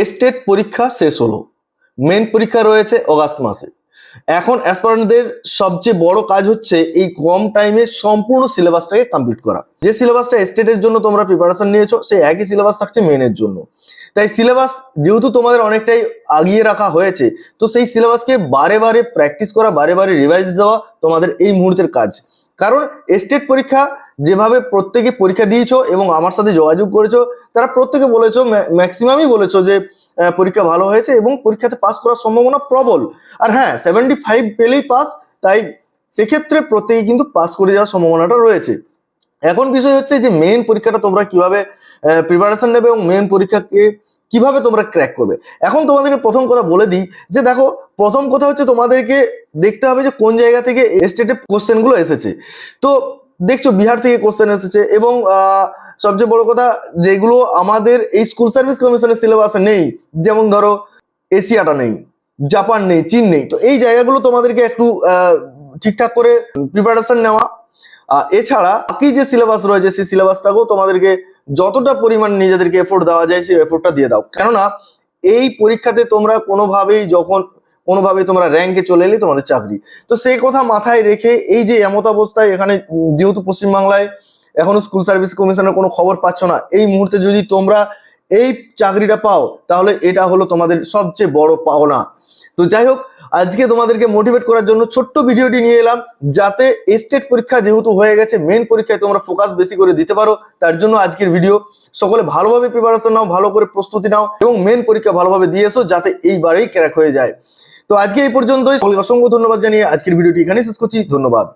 Estate পরীক্ষা শেষ হলো। মেন পরীক্ষা রয়েছে অগাস্ট মাসে। এখন অ্যাসপারেন্টদের সবচেয়ে বড় কাজ হচ্ছে এই কম টাইমে সম্পূর্ণ সিলেবাসটাকে কমপ্লিট করা। যে সিলেবাসটা স্টেটের জন্য তোমরা প্রিপারেশন নিয়েছো, সেই একই সিলেবাস থাকছে মেনের জন্য। তাই সিলেবাস যেহেতু তোমাদের অনেকটাই আগিয়ে রাখা হয়েছে, তো সেই সিলেবাসকে বারে বারে প্র্যাকটিস করা, বারে বারে রিভাইজ দেওয়া তোমাদের এই মুহূর্তের কাজ। কারণ স্টেট পরীক্ষা যেভাবে প্রত্যেকে পরীক্ষা দিয়েছ এবং আমার সাথে যোগাযোগ করেছ, তারা প্রত্যেকে বলেছ ম্যাক্সিমামই বলেছ যে পরীক্ষা ভালো হয়েছে এবং পরীক্ষাতে পাস করার সম্ভাবনা প্রবল। আর হ্যাঁ সেভেন্টি ফাইভ পেলেই পাস তাই সেক্ষেত্রে প্রত্যেকে কিন্তু পাস করে যাওয়ার সম্ভাবনাটা রয়েছে। এখন বিষয় হচ্ছে যে মেন পরীক্ষাটা তোমরা কীভাবে প্রিপারেশন নেবে এবং মেন পরীক্ষাকে কীভাবে তোমরা ক্র্যাক করবে। এখন তোমাদেরকে প্রথম কথা বলে দিই যে, দেখো, প্রথম কথা হচ্ছে তোমাদেরকে দেখতে হবে যে কোন জায়গা থেকে স্টেটে কোশ্চেনগুলো এসেছে। তো দেখছ বিহার থেকে কোশ্চেন এসেছে এবং সবচেয়ে বড় কথা যেগুলো আমাদের এই স্কুল সার্ভিস কমিশনের সিলেবাসে নেই, যেমন ধরো এশিয়াটা নেই, জাপান নেই, চীন নেই, তো এই জায়গাগুলো তোমাদেরকে একটু ঠিকঠাক করে প্রিপারেশন নেওয়া। এছাড়া বাকি যে সিলেবাস রয়েছে সেই সিলেবাসটাকেও তোমাদেরকে যতটা পরিমাণ নিজেদেরকে এফোর্ট দেওয়া যায় সেই এফোর্টটা দিয়ে দাও। কেননা এই পরীক্ষাতে তোমরা কোনোভাবেই যখন কোনোভাবেই তোমরা র্যাঙ্কে চলে এলে তোমাদের চাকরি। তো সেই কথা মাথায় রেখে এই যে এমত অবস্থায় এখানে যেহেতু পশ্চিমবাংলায় এখনও স্কুল সার্ভিস কমিশনের কোনো খবর পাচ্ছ না, এই মুহূর্তে যদি তোমরা এই চাকরিটা পাও, তাহলে এটা হলো তোমাদের সবচেয়ে বড় পাওনা। তো যাই হোক, আজকে তোমাদেরকে মোটিভেট করার জন্য ছোট্ট ভিডিওটি নিয়ে এলাম, যাতে স্টেট পরীক্ষা যেহেতু হয়ে গেছে মেন পরীক্ষায় তোমরা ফোকাস বেশি করে দিতে পারো, তার জন্য আজকের ভিডিও সকলে ভালোভাবে প্রিপারেশন নাও, ভালো করে প্রস্তুতি নাও, এবং মেন পরীক্ষা ভালোভাবে দিয়ে এসো, যাতে এইবারেই ক্র্যাক হয়ে যায়। তো আজকে এই পর্যন্তই। অসংখ্য ধন্যবাদ জানিয়ে আজকের ভিডিওটি এখানে শেষ করছি। ধন্যবাদ।